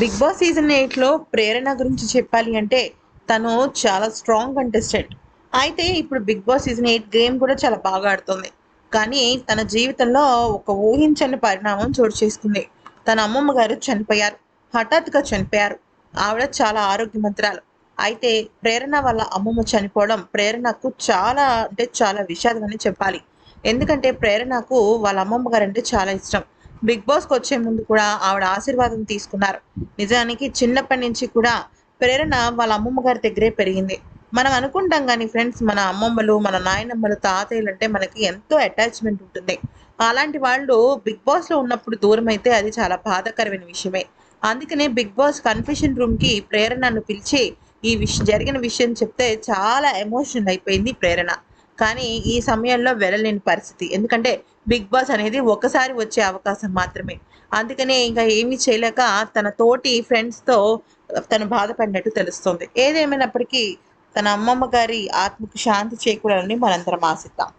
Big Boss season ఎయిట్లో ప్రేరణ గురించి చెప్పాలి అంటే తను చాలా స్ట్రాంగ్ కంటెస్టెంట్ అయితే ఇప్పుడు Bigg Boss season eight game కూడా చాలా బాగా ఆడుతుంది. కానీ తన జీవితంలో ఒక ఊహించని పరిణామం చోటు చేసుకుంది. తన అమ్మమ్మ గారు చనిపోయారు. హఠాత్తుగా చనిపోయారు. ఆవిడ చాలా ఆరోగ్యమంత్రాలు అయితే ప్రేరణ వాళ్ళ అమ్మమ్మ చనిపోవడం ప్రేరణకు చాలా అంటే చాలా విషాదం అని చెప్పాలి. ఎందుకంటే ప్రేరణకు వాళ్ళ అమ్మమ్మ గారు అంటే చాలా ఇష్టం. బిగ్ బాస్కి వచ్చే ముందు కూడా ఆవిడ ఆశీర్వాదం తీసుకున్నారు. నిజానికి చిన్నప్పటి నుంచి కూడా ప్రేరణ వాళ్ళ అమ్మమ్మ గారి దగ్గరే పెరిగింది. మనం అనుకుంటాం కానీ ఫ్రెండ్స్ మన అమ్మమ్మలు మన నాయనమ్మలు తాతయ్యలు అంటే మనకి ఎంతో అటాచ్మెంట్ ఉంటుంది. అలాంటి వాళ్ళు బిగ్ బాస్లో ఉన్నప్పుడు దూరం అయితే అది చాలా బాధాకరమైన విషయమే. అందుకనే బిగ్ బాస్ కన్ఫెషన్ రూమ్కి ప్రేరణను పిలిచి ఈ విషయం జరిగిన విషయం చెప్తే చాలా ఎమోషనల్ అయిపోయింది ప్రేరణ. కానీ ఈ సమయంలో వెళ్ళలేని పరిస్థితి. ఎందుకంటే బిగ్ బాస్ అనేది ఒకసారి వచ్చే అవకాశం మాత్రమే. అందుకనే ఇంకా ఏమీ చేయలేక తన తోటి ఫ్రెండ్స్తో తను బాధపడినట్టు తెలుస్తుంది. ఏదేమైనప్పటికీ తన అమ్మమ్మ గారి ఆత్మకు శాంతి చేకూడాలని మనందరం ఆశిద్దాం.